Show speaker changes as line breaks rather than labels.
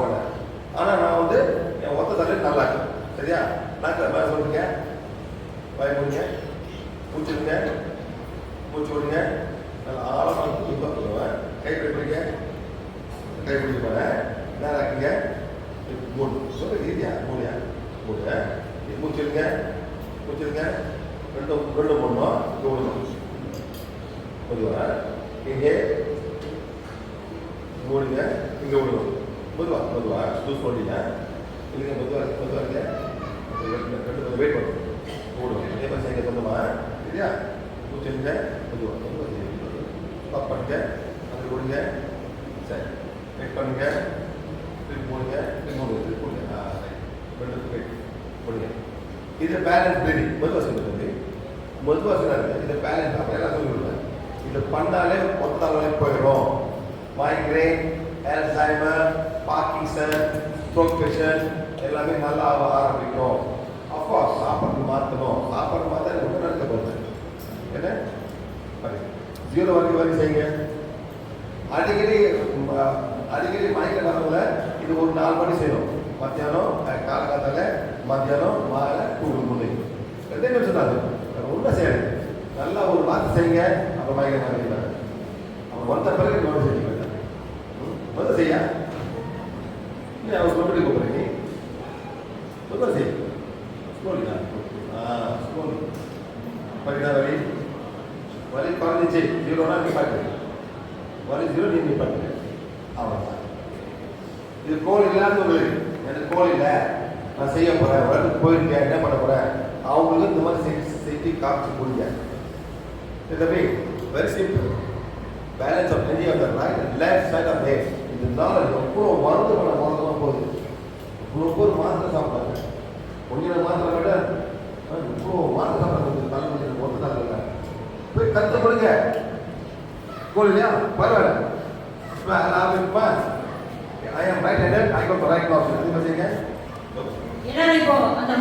போல. ஆனால் நான் வந்து என் ஒத்த தலையில் நல்லா இருக்கேன் சரியா? நாக்கில் மேலே சொல்லுங்க. வாய் முடிங்க. மூச்சுடுங்க விடுங்க. நல்லா ஆழமாக தூக்கம் சொல்லுவேன் கை பிடிப்பீங்க கை பிடிக்க போகிறேன் நேரம் இருக்குங்க. மூணு சொல்ல ஈஸியா மூணுயா மூணு இது மூச்சுடுங்க மூச்சுடுங்க ரெண்டு ரெண்டு மூணும் இங்கே விடணும் இங்கே மூணுங்க இங்கே விடுவோம் மெதுவா மெதுவா ஜூஸ் போட்டீங்க இல்லைங்க மெதுவா மெதுவா இருங்க ரெண்டு கொஞ்சம் வெயிட் பண்ணுவோம் போடுவோம். அதே மாதிரி செய்ய சொந்தமா இல்லையா மூச்சுடுங்க மெதுவா மெதுவா செய்யுங்க ஸ்டாப் பண்ணுங்க. அது கொடுங்க. சரி. வெயிட் பண்ணுங்க. திருப்பி போடுங்க. திருப்பி மூடுங்க திருப்பி போடுங்க. ஆ ரைட் ரெண்டு வெயிட் போடுங்க. இதில் பேலன்ஸ் ப்ரீடிங் மதுவாக சொல்லுங்க மதுவாக சொன்னாங்க இதில் பேலன்ஸ் அப்படி எல்லாம் சொல்லி விடுவேன் இது பண்ணாலே மொத்த தலைவலி போயிடும் migraine Alzheimer Parkinson stroke patient எல்லாமே நல்லா ஆக ஆரம்பிக்கும். அஃப்கோர்ஸ் சாப்பாடு மாற்றணும் சாப்பாடு மாற்ற ரொம்ப நடக்க போகுது என்ன? சரி. ஜீரோ வரைக்கும் வரைக்கும் செய்யுங்க. அடிக்கடி அடிக்கடி மயக்க வரவங்கள இது ஒரு நாலு மணி செய்யணும். மத்தியானம் காலகாலத்தில் மத்தியானம் மாலை கூடு முன்னே ரெண்டே நிமிஷம் தான் ஒன்றும் செய்யணும் நல்லா ஒரு வார்த்தை செய்யுங்க. அப்புறம் மயக்க மாறிடுவாங்க அவன் வந்த பிறகு கவனம் செய்யுங்க போயிட்டான் வந்து செய்ய நீ அவர் சொல்லி கூப்பிடுறீங்க வந்து செய் ஸ்கூல் ஆ ஸ்கூல் படிக்கா வழி வழி குறைஞ்சிச்சு. ஜீரோனா நீ பாட்டு. ஜீரோ நீ நிப்பாட்டு அவ்வளோதான் இது கோல் இல்லாத ஒரு எனக்கு கோல் இல்லை. நான் செய்ய போகிறேன் உடம்புக்கு போயிருக்கேன் என்ன பண்ண போகிறேன் அவங்களுக்கு இந்த மாதிரி செஞ்சு செஞ்சு காமிச்சு கொடுங்க. இதுவே very simple balance of energy of the right and left side of head இதனால எவ்வளோ மருந்து பண்ண மறந்துலாம் போகுது இவ்வளோ பேர் மாத்திரை சாப்பிட்டாங்க. கொஞ்சம் மாத்திரை விட இவ்வளோ மாத்திரை சாப்பிட்றது தலைமுறை மொத்த தலையில் போய் கற்றுப்படுங்க கோல் இல்லையா? பரவாயில்ல. நான் இருப்பேன் I am right handed I got right option அது பசங்க
என்னன்னு இப்போ அந்த